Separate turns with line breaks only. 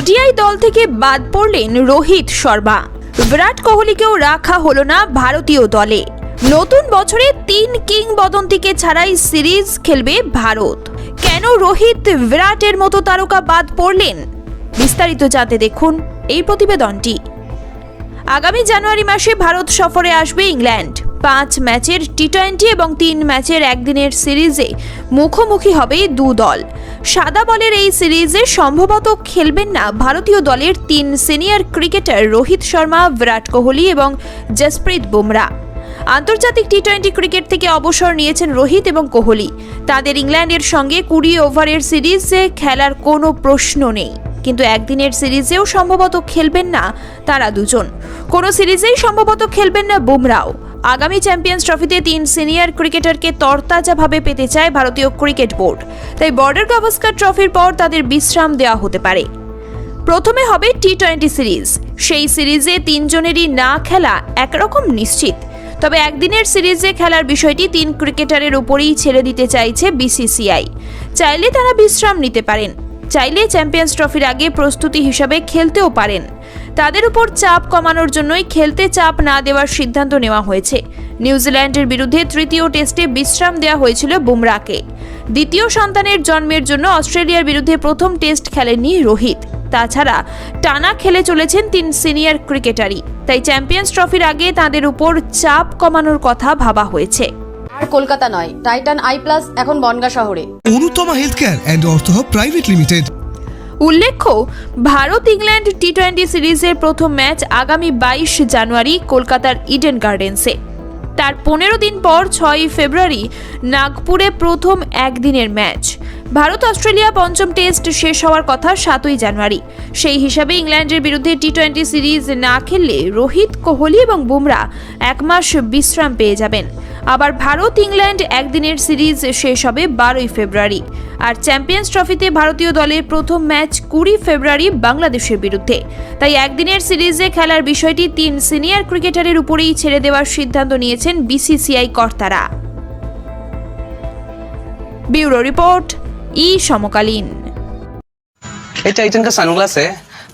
ODI দল থেকে বাদ পড়লেন রোহিত শর্মা। বিরাট কোহলিকেও রাখা হলো না ভারতীয় দলে। নতুন বছরে তিন কিংবদন্তিকে ছাড়াই সিরিজ খেলবে ভারত। কেন রোহিত বিরাটের মতো তারকা বাদ পড়লেন? বিস্তারিত জানতে দেখুন এই প্রতিবেদনটি। আগামী জানুয়ারি মাসে ভারত সফরে আসবে ইংল্যান্ড। পাঁচ ম্যাচের টি টোয়েন্টি এবং তিন ম্যাচের একদিনের সিরিজে মুখোমুখি হবে দু দল। সাদা বলের এই সিরিজে সম্ভবত খেলবেন না ভারতীয় দলের তিন সিনিয়র ক্রিকেটার রোহিত শর্মা, বিরাট কোহলি এবং জসপ্রীত বুমরা। আন্তর্জাতিক টি টোয়েন্টি ক্রিকেট থেকে অবসর নিয়েছেন রোহিত এবং কোহলি। তাদের ইংল্যান্ডের সঙ্গে কুড়ি ওভারের সিরিজে খেলার কোনো প্রশ্ন নেই। কিন্তু একদিনের সিরিজেও সম্ভবত খেলবেন না তারা দুজন। কোনো সিরিজেই সম্ভবত খেলবেন না বুমরাও। আগামী চ্যাম্পিয়ন্স ট্রফিতে তিন সিনিয়র ক্রিকেটারকে তরতাজাভাবে পেতে চায় ভারতীয় ক্রিকেট বোর্ড। তাই বর্ডার গাভাস্কার ট্রফির পর তাদের বিশ্রাম দেওয়া হতে পারে। প্রথমে হবে টি টোয়েন্টি সিরিজ। সেই সিরিজে তিনজনেরই না খেলা একরকম নিশ্চিত। তবে একদিনের সিরিজে খেলার বিষয়টি তিন ক্রিকেটারের উপরেই ছেড়ে দিতে চাইছে বিসিসিআই। চাইলে তারা বিশ্রাম নিতে পারেন। চাইলে চ্যাম্পিয়ন্স ট্রফির আগে প্রস্তুতি হিসাবে খেলতেও পারেন। তাদের উপর চাপ কমানোর জন্যই খেলতে চাপ না দেওয়ার সিদ্ধান্ত নেওয়া হয়েছে। নিউজিল্যান্ডের বিরুদ্ধে তৃতীয় টেস্টে বিশ্রাম দেওয়া হয়েছিল বুমরাকে দ্বিতীয় সন্তানের জন্মের জন্য অস্ট্রেলিয়ার বিরুদ্ধে প্রথম টেস্ট খেলেননি রোহিত। তাছাড়া টানা খেলে চলেছেন তিন সিনিয়র ক্রিকেটারই। তাই চ্যাম্পিয়ন্স ট্রফির আগে তাদের উপর চাপ কমানোর কথা ভাবা হয়েছে।
আর কলকাতা নয়। টাইটান আই প্লাস এখন বনগা শহরে।
অনুতমা হেলথ কেয়ার অ্যান্ড অর্থ প্রাইভেট লিমিটেড
উল্লেখ্য ভারত ইংল্যান্ড টি টোয়েন্টি সিরিজের প্রথম ম্যাচ আগামী বাইশ জানুয়ারি কলকাতার ইডেন গার্ডেন্সে তার পনেরো দিন পর ছয়ই ফেব্রুয়ারি নাগপুরে প্রথম একদিনের ম্যাচ। ভারত অস্ট্রেলিয়া পঞ্চম টেস্ট শেষ হওয়ার কথা সাতই জানুয়ারি। সেই হিসাবে ইংল্যান্ডের বিরুদ্ধে টি টোয়েন্টি সিরিজ না খেললে রোহিত কোহলি এবং বুমরা এক মাস বিশ্রাম পেয়ে যাবেন। আবার ভারত ইংল্যান্ড একদিনের সিরিজ শেষ হবে বারোই ফেব্রুয়ারি আর চ্যাম্পিয়ন্স ট্রফিতে ভারতীয় দলের প্রথম ম্যাচ কুড়ি ফেব্রুয়ারি বাংলাদেশের বিরুদ্ধে তাই একদিনের সিরিজে খেলার বিষয়টি তিন সিনিয়র ক্রিকেটারের উপরেই ছেড়ে দেওয়ার সিদ্ধান্ত নিয়েছেন বিসিসিআই কর্তারা ব্যুরো রিপোর্ট ই সমকালীন
ये टाइटन का सनग्लास है